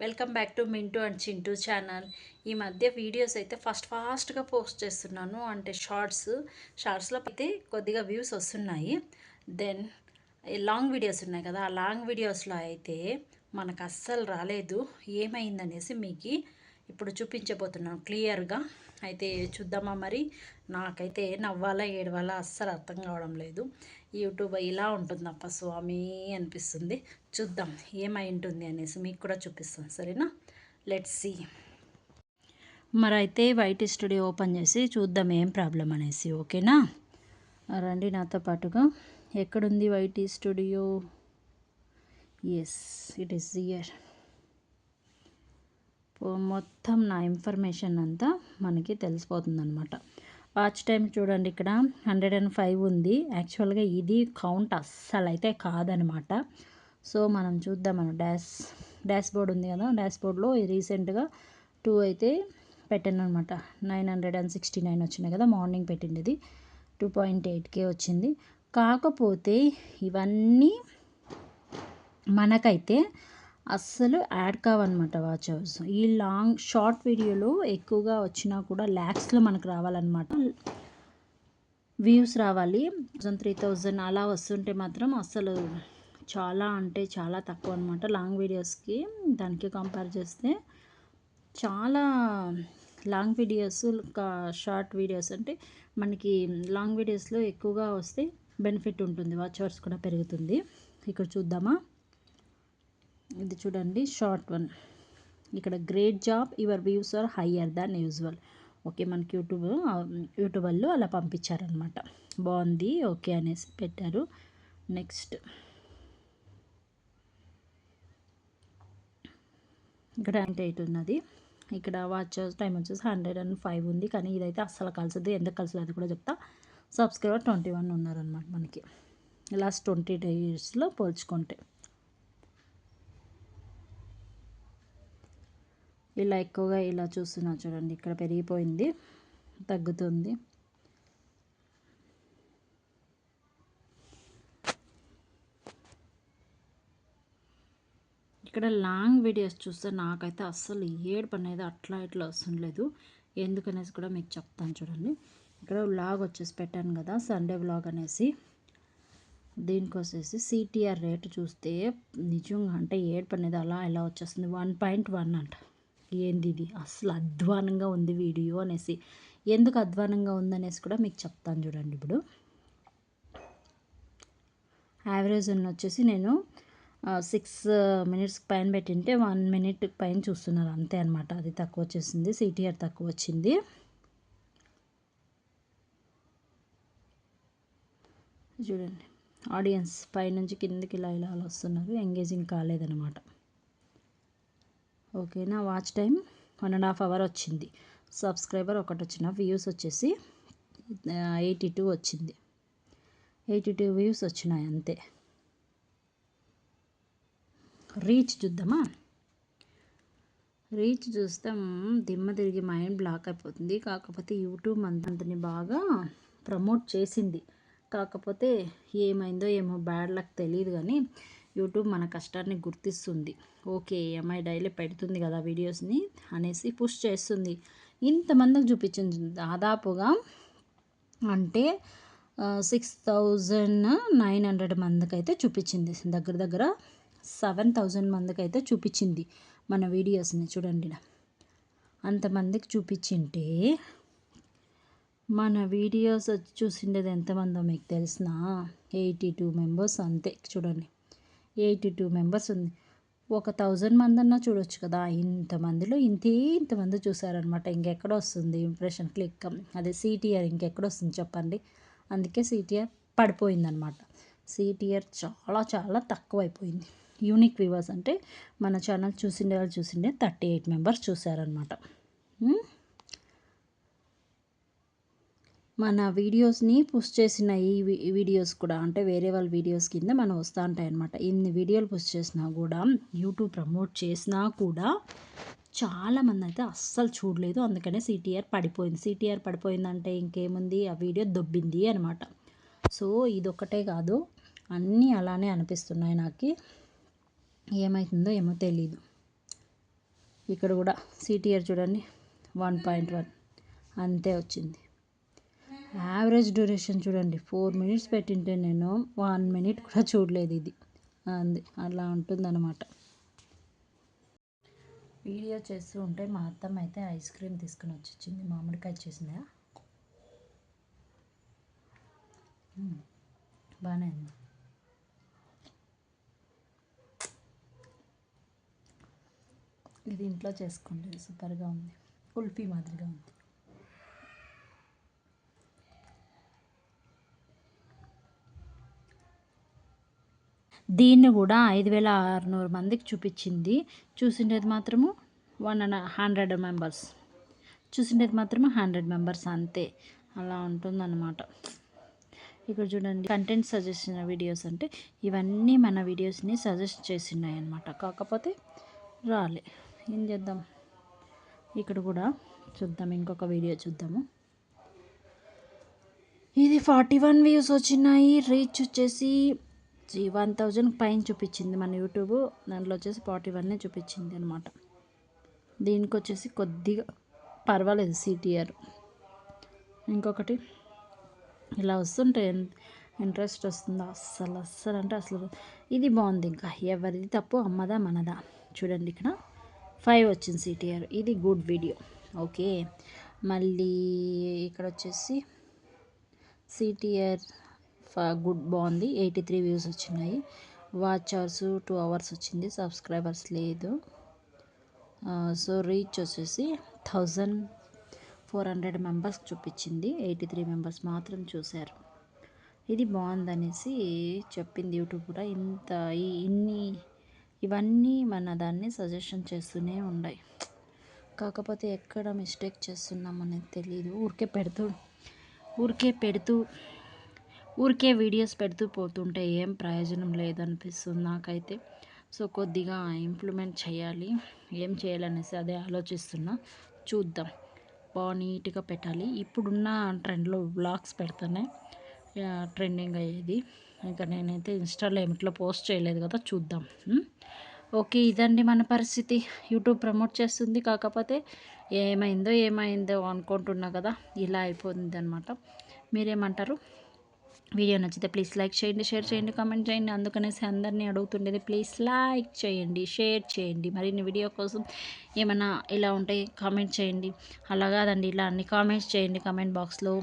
Welcome back to Mintu and Chintu channel. ఈ మధ్య videos అయితే ఫస్ట్ ఫాస్ట్గా పోస్ట్ చేస్తున్నాను. అంటే షార్ట్స్ షార్ట్స్లో అయితే కొద్దిగా వ్యూస్ వస్తున్నాయి. దెన్ లాంగ్ వీడియోస్ ఉన్నాయి కదా ఆ లాంగ్ వీడియోస్లో అయితే మనకు అస్సలు రాలేదు. ఏమైందనేసి మీకు ఇప్పుడు చూపించబోతున్నాను క్లియర్గా. అయితే చూద్దామా మరి? నాకైతే నవ్వాలా ఏడవాలా అస్సలు అర్థం కావడం లేదు. యూట్యూబ్ ఇలా ఉంటుందప్ప స్వామి అనిపిస్తుంది. చూద్దాం ఏమై ఉంటుంది అనేసి మీకు కూడా చూపిస్తాను సరేనా? లెట్స్ సి మరి అయితే వైట్ స్టూడియో ఓపెన్ చేసి చూద్దాం ఏం ప్రాబ్లం అనేసి ఓకేనా? రండి నాతో పాటుగా. ఎక్కడుంది white studio? Yes it is here మొత్తం నా ఇన్ఫర్మేషన్ అంతా మనకి తెలిసిపోతుంది అనమాట వాచ్ టైం చూడండి ఇక్కడ. హండ్రెడ్ అండ్ ఫైవ్ ఉంది. యాక్చువల్గా ఇది కౌంట్ అస్సలు అయితే కాదనమాట. సో మనం చూద్దాం మనం. డాష్ డాష్ బోర్డ్ ఉంది కదా. డాష్ బోర్డ్లో రీసెంట్గా టూ అయితే పెట్టాను అనమాట nine hundred and sixty nine వచ్చినాయి కదా. మార్నింగ్ పెట్టిండేది. టూ పాయింట్ ఎయిట్కే వచ్చింది. కాకపోతే ఇవన్నీ మనకైతే అస్సలు యాడ్ కావన్నమాట వాచ్ అవర్స్ ఈ లాంగ్ షార్ట్ వీడియోలో ఎక్కువగా వచ్చినా కూడా ల్యాక్స్లో మనకు రావాలన్నమాట. వ్యూస్ రావాలి. థౌజండ్ త్రీ థౌజండ్ అలా వస్తుంటే మాత్రం అస్సలు చాలా అంటే చాలా తక్కువ అనమాట లాంగ్ వీడియోస్కి. దానికి కంపేర్ చేస్తే చాలా లాంగ్ వీడియోస్ షార్ట్ వీడియోస్ అంటే మనకి లాంగ్ వీడియోస్లో ఎక్కువగా వస్తే బెనిఫిట్ ఉంటుంది. వాచ్ అవర్స్ కూడా పెరుగుతుంది. ఇక్కడ చూద్దామా? ఇది చూడండి షార్ట్ వన్. ఇక్కడ great job your views are higher than usual okay మనకి యూట్యూబ్ యూట్యూబ్ వాళ్ళు అలా పంపించారనమాట బాగుంది ఓకే అనేసి పెట్టారు. నెక్స్ట్. ఇక్కడ అంటే ఎయిట్ ఉన్నది. ఇక్కడ వాచ్ టైం వచ్చేసి హండ్రెడ్ అండ్ ఫైవ్ ఉంది కానీ ఇదైతే అస్సలు కలిసింది. ఎంత కలిసి అది కూడా చెప్తా. సబ్స్క్రైబర్ ట్వంటీ వన్ ఉన్నారనమాట మనకి లాస్ట్ ట్వంటీ డేస్లో పోల్చుకుంటే. ఇలా ఎక్కువగా ఇలా చూస్తున్నాను చూడండి ఇక్కడ పెరిగిపోయింది తగ్గుతుంది. ఇక్కడ లాంగ్ వీడియోస్ చూస్తే నాకైతే అస్సలు ఏడుపు అనేది అట్లా ఇట్లా వస్తుండలేదు ఎందుకనేసి కూడా మీకు చెప్తాను చూడండి. ఇక్కడ వ్లాగ్ వచ్చేసి పెట్టాను కదా సండే వ్లాగ్ అనేసి. దీనికోసేసి సిటిఆర్ రేటు చూస్తే నిజంగా అంటే ఏడుపు అనేది అలా ఇలా వచ్చేస్తుంది వన్ పాయింట్ వన్ అంట. ఏంది ఇది అసలు అధ్వానంగా ఉంది వీడియో అనేసి. ఎందుకు అధ్వానంగా ఉందనేసి కూడా మీకు చెప్తాను చూడండి ఇప్పుడు. యావరేజ్ ఉన్న వచ్చేసి నేను సిక్స్ మినిట్స్ పైన పెట్టింటే వన్ మినిట్ పైన చూస్తున్నారు. అంతే అనమాట అది తక్కువ వచ్చేసింది. సిటీఆర్ తక్కువ వచ్చింది. చూడండి. ఆడియన్స్ పైనుంచి కిందకి ఇలా ఇలా వస్తున్నారు. ఎంగేజింగ్ ఓకే ఓకేనా watch time one and half hour వచ్చింది. సబ్స్క్రైబర్ ఒకటి వచ్చిన వ్యూస్ వచ్చేసి ఎయిటీ టూ వచ్చింది. ఎయిటీ టూ వ్యూస్ వచ్చినాయి అంతే. రీచ్ చూద్దామా? రీచ్ చూస్తాం. దిమ్మ తిరిగి మైండ్ బ్లాక్ అయిపోతుంది. కాకపోతే యూట్యూబ్ అంతని బాగా ప్రమోట్ చేసింది. కాకపోతే ఏమైందో ఏమో బ్యాడ్ లక్ తెలియదు కానీ యూట్యూబ్ మన కష్టాన్ని గుర్తిస్తుంది. ఓకే అమ్మాయి డైలీ పెడుతుంది కదా వీడియోస్ని అనేసి పుష్ చేస్తుంది. ఇంతమందికి చూపించింది దాదాపుగా అంటే సిక్స్ థౌజండ్ నైన్ హండ్రెడ్ మందికి అయితే చూపించింది. దగ్గర దగ్గర సెవెన్ థౌజండ్ మందికి అయితే చూపించింది మన వీడియోస్ని చూడండి. అంతమందికి చూపించింటే మన వీడియోస్ చూసిండేది ఎంతమందో మీకు తెలిసిన? ఎయిటీ టూ మెంబర్స్ అంతే. చూడండి. ఎయిటీ టూ మెంబర్స్ ఉంది. ఒక థౌజండ్ మంది అన్నా చూడొచ్చు కదా. ఇంతమందిలో ఇంతే ఇంతమంది చూసారనమాట. ఇంకెక్కడ వస్తుంది ఇంప్రెషన్ క్లిక్? అదే సిటీఆర్ ఇంకెక్కడ వస్తుంది చెప్పండి. అందుకే సిటీఆర్ పడిపోయిందనమాట. సిటీఆర్ చాలా చాలా తక్కువైపోయింది. యూనిక్ వ్యూవర్స్ అంటే మన ఛానల్ చూసిండే వాళ్ళు చూసిండే థర్టీ ఎయిట్ మెంబర్స్ చూసారనమాట. మన వీడియోస్ని పుష్ చేసిన ఈ వీడియోస్ కూడా అంటే వేరే వాళ్ళ వీడియోస్ కింద మనం వస్తూ ఉంటాయి అనమాట ఇన్ని వీడియోలు పుష్ చేసినా కూడా యూట్యూబ్ ప్రమోట్ చేసినా కూడా చాలామంది అయితే అస్సలు చూడలేదు. అందుకనే సిటీఆర్ పడిపోయింది. సిటీఆర్ పడిపోయిందంటే ఇంకేముంది? ఆ వీడియో దొబ్బింది అనమాట సో ఇదొక్కటే కాదు. అన్నీ అలానే అనిపిస్తున్నాయి నాకు. ఏమవుతుందో ఏమో తెలీదు. ఇక్కడ కూడా సిటీఆర్ చూడండి. One point one. అంతే వచ్చింది. యావరేజ్ డ్యూరేషన్ చూడండి. ఫోర్ మినిట్స్ పెట్టింటే నేను వన్ మినిట్ కూడా చూడలేదు ఇది. అంది. అలా ఉంటుందన్నమాట. వీడియో చేస్తూ ఉంటే మా అత్తమ్మ అయితే ఐస్ క్రీమ్ తీసుకుని వచ్చింది మామిడికాయ చేసిందా బాగానే ఉంది. ఇది ఇంట్లో చేసుకోండి. సూపర్గా ఉంది. కుల్ఫీ మాదిరిగా ఉంది. దీన్ని కూడా ఐదు వేల ఆరునూరు మందికి చూపించింది. చూసిండేది మాత్రము వన్ అండ్ హండ్రెడ్ మెంబర్స్ చూసిండేది మాత్రము హండ్రెడ్ మెంబర్స్ అంతే. అలా ఉంటుందన్నమాట. ఇక్కడ చూడండి కంటెంట్ సజెస్ట్ వీడియోస్ అంటే ఇవన్నీ మన వీడియోస్ని సజెస్ట్ చేసినాయి అనమాట కాకపోతే రాలే. ఏం చేద్దాం? ఇక్కడ కూడా చూద్దాం ఇంకొక వీడియో చూద్దాము. ఇది ఫార్టీ వన్ వ్యూస్ వచ్చినాయి. రీచ్ వచ్చేసి జీ వన్ థౌజండ్ పైన చూపించింది మన యూట్యూబ్. దాంట్లో వచ్చేసి ఫార్టీ వన్నే చూపించింది అనమాట దీనికి వచ్చేసి కొద్దిగా పర్వాలేదు సిటీఆర్ ఇంకొకటి ఇలా వస్తుంటే ఇంట్రెస్ట్ వస్తుందా? అస్సలు అస్సలు అంటే అసలు ఇది బాగుంది ఇంకా. ఎవరిది తప్పు? అమ్మదా మనదా? చూడండి ఇక్కడ. ఫైవ్ వచ్చింది సిటీఆర్ ఇది గుడ్ వీడియో. ఓకే. మళ్ళీ ఇక్కడ వచ్చేసి సిటీఆర్ గుడ్ బాగుంది. ఎయిటీ త్రీ వ్యూస్ వచ్చినాయి. వాచ్ అవర్స్ టూ అవర్స్ వచ్చింది. సబ్స్క్రైబర్స్ లేదు. సో రీచ్ వచ్చేసి థౌజండ్ ఫోర్ హండ్రెడ్ మెంబర్స్ చూపించింది. ఎయిటీ త్రీ మెంబర్స్ మాత్రం చూశారు. ఇది బాగుందనేసి చెప్పింది యూట్యూబ్ కూడా. ఇంత ఈ ఇన్ని ఇవన్నీ మన దాన్ని సజెషన్ చేస్తూనే ఉన్నాయి కాకపోతే ఎక్కడ మిస్టేక్ చేస్తున్నాం అనేది తెలియదు ఊరికే పెడుతూ ఊరికే పెడుతూ ఊరికే వీడియోస్ పెడుతూ పోతుంటే ఏం ప్రయోజనం లేదనిపిస్తుంది నాకైతే. సో కొద్దిగా ఇంప్లిమెంట్ చేయాలి. ఏం చేయాలనేసి అదే ఆలోచిస్తున్నా. చూద్దాం. బాగా నీట్గా పెట్టాలి. ఇప్పుడున్న ట్రెండ్లో బ్లాగ్స్ పెడితేనే ట్రెండింగ్ అయ్యేది. ఇంకా నేనైతే ఇన్స్టాలో ఏమిట్లో పోస్ట్ చేయలేదు కదా చూద్దాం. ఓకే ఇదండి మన పరిస్థితి. యూట్యూబ్ ప్రమోట్ చేస్తుంది. కాకపోతే ఏమైందో ఏమైందో అనుకుంటున్నా కదా ఇలా అయిపోతుంది అనమాట మీరేమంటారు? వీడియో నచ్చితే ప్లీజ్ లైక్ చేయండి షేర్ చేయండి కామెంట్ చేయండి. అందుకనేసి అందరినీ అడుగుతుండేది ప్లీజ్ లైక్ చేయండి షేర్ చేయండి. మరిన్ని వీడియో కోసం ఏమైనా ఇలా ఉంటే కామెంట్ చేయండి. అలా కాదండి ఇలా అన్ని కామెంట్స్ చేయండి కామెంట్ బాక్స్లో.